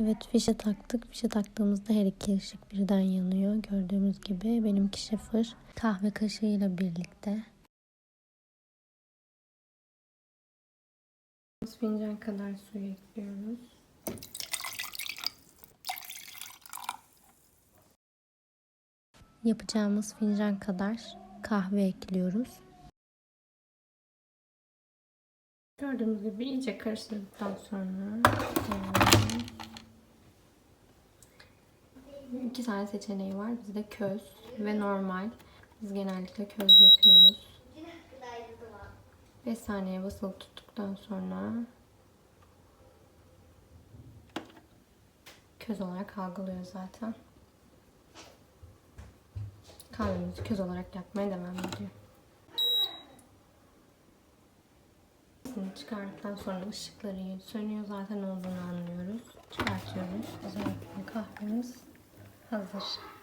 Evet fişe taktık. Fişe taktığımızda her iki ışık birden yanıyor. Gördüğümüz gibi benimki sıfır. Kahve kaşığıyla birlikte. Fincan kadar suyu ekliyoruz. Yapacağımız fincan kadar kahve ekliyoruz. Gördüğünüz gibi iyice karıştırdıktan sonra iki tane seçeneği var. Bizde köz ve normal. Biz genellikle köz yapıyoruz. 5 saniye basılı tuttuktan sonra köz olarak algılıyor zaten. Kahvemizi köz olarak yapmaya devam ediyor. Şimdi çıkardıktan sonra ışıkları sönüyor zaten olduğunu anlıyoruz. Çıkartıyoruz. Özellikle kahvemiz hazır.